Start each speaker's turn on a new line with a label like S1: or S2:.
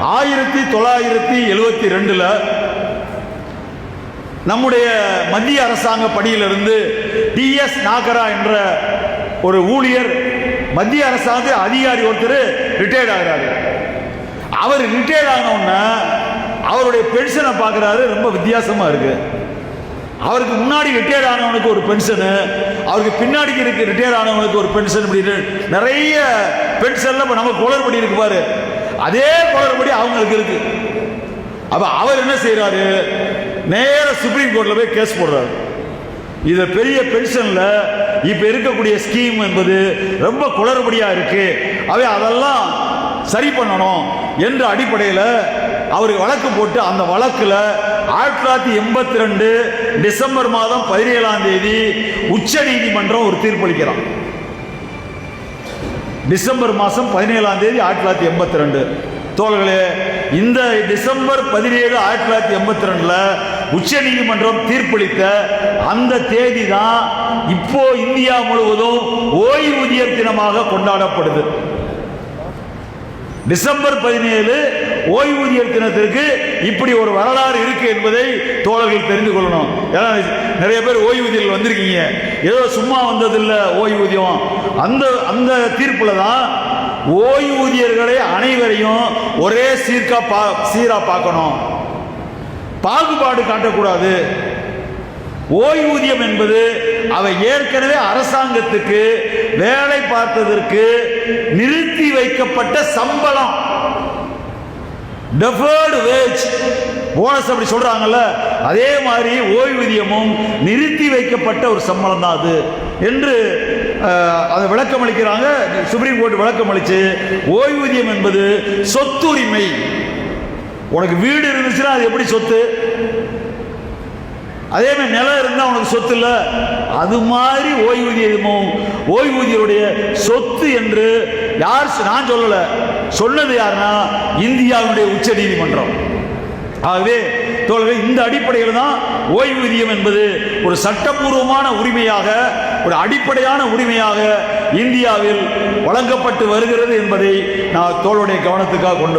S1: ஆயிரத்தி தொள்ளாயிரத்தி எழுபத்தி ரெண்டுல நம்முடைய மத்திய அரசாங்க பணியிலிருந்து டிஎஸ் நாகரா என்ற ஒரு ஊழியர் மத்திய அரசாங்க அதிகாரி ஒருத்தர் ரிட்டையர்ட் ஆகிறாரு. அவர் ரிட்டையர்ட் ஆனவுடனே அவருடைய பென்ஷனை பார்க்குறாரு ரொம்ப வித்தியாசமாக இருக்கு. அவருக்கு முன்னாடி ரிட்டையர்ட் ஆனவனுக்கு ஒரு பென்ஷனு அவருக்கு பின்னாடி இருக்கு ரிட்டையர் ஆனவனுக்கு ஒரு பென்ஷன் அப்படின்னு நிறைய பென்ஷன்ல இப்போ நம்ம குளறுபடி இருக்கு பாரு. அதே குளறுபடி அவங்களுக்கு இருக்கு. அப்ப அவர் என்ன செய்யறாரு நேர சுப்ரீம் கோர்ட்ல போய் கேஸ் போடுறாரு. இது பெரிய பென்ஷன்ல இப்ப இருக்கக்கூடிய ஸ்கீம் என்பது ரொம்ப குளறுபடியா இருக்கு. அவை அதெல்லாம் சரி பண்ணணும் என்ற அடிப்படையில் அவருக்கு வழக்கு போட்டு அந்த வழக்கில் ஆயிரத்தி தொள்ளாயிரத்தி எண்பத்தி ரெண்டு டிசம்பர் மாதம் பதினேழாம் தேதி உச்ச நீதிமன்றம் ஒரு தீர்ப்பளிக்கிறான். டிசம்பர் மாதம் பதினேழாம் தேதி ஆயிரத்தி தொள்ளாயிரத்தி எண்பத்தி ரெண்டு தோழர்களே இந்த டிசம்பர் பதினேழு ஆயிரத்தி தொள்ளாயிரத்தி எண்பத்தி ரெண்டில் உச்ச நீதிமன்றம் தீர்ப்பளித்த அந்த தேதி தான் இப்போ இந்தியா முழுவதும் ஓய்வூதிய தினமாக கொண்டாடப்படுது. டிசம்பர் பதினேழு ஓய்வூதிய தினத்திற்கு இப்படி ஒரு வரலாறு இருக்கு என்பதை தோழர்கள் தெரிந்து கொள்ளணும். ஏன்னா நிறைய பேர் ஓய்வூதியில் வந்திருக்கீங்க. ஏதோ சும்மா வந்ததில்லை ஓய்வூதியம். அந்த அந்த தீர்ப்பில் தான் ஓய்வூதியர்களை அனைவரையும் ஒரே சீர்கா பா சீராக பார்க்கணும். பாகுபாடு காட்டக்கூடாது. ஓய்வூதியம் என்பது அவை ஏற்கனவே அரசாங்கத்துக்கு வேலை பார்த்ததற்கு நிறுத்தி வைக்கப்பட்ட சம்பளம். டெஃபர்டு வேஜ் போனஸ் அப்படி சொல்கிறாங்கல்ல அதே மாதிரி ஓய்வூதியமும் நிறுத்தி வைக்கப்பட்ட ஒரு சம்பளம் தான் அது. என்று அதை விளக்கம் அளிக்கிறாங்க சுப்ரீம் கோர்ட் விளக்கம் அளித்து ஓய்வூதியம் என்பது சொத்துரிமை. உனக்கு வீடு இருந்துச்சுன்னா அது எப்படி சொத்து? அதே மாதிரி நிலம் இருந்தால் உனக்கு சொத்து இல்லை. அது மாதிரி ஓய்வூதியமும் ஓய்வூதியருடைய சொத்து என்று யார் நான் சொல்லலை. சொன்னது யாருன்னா இந்தியாவுடைய உச்ச நீதிமன்றம் ஆகவே தோழர்கள் இந்த அடிப்படையில் தான் ஓய்வூதியம் என்பது ஒரு சட்டப்பூர்வமான உரிமையாக ஒரு அடிப்படையான உரிமையாக இந்தியாவில் வழங்கப்பட்டு வருகிறது என்பதை நான் தோளுடைய கவனத்துக்காக கொண்டு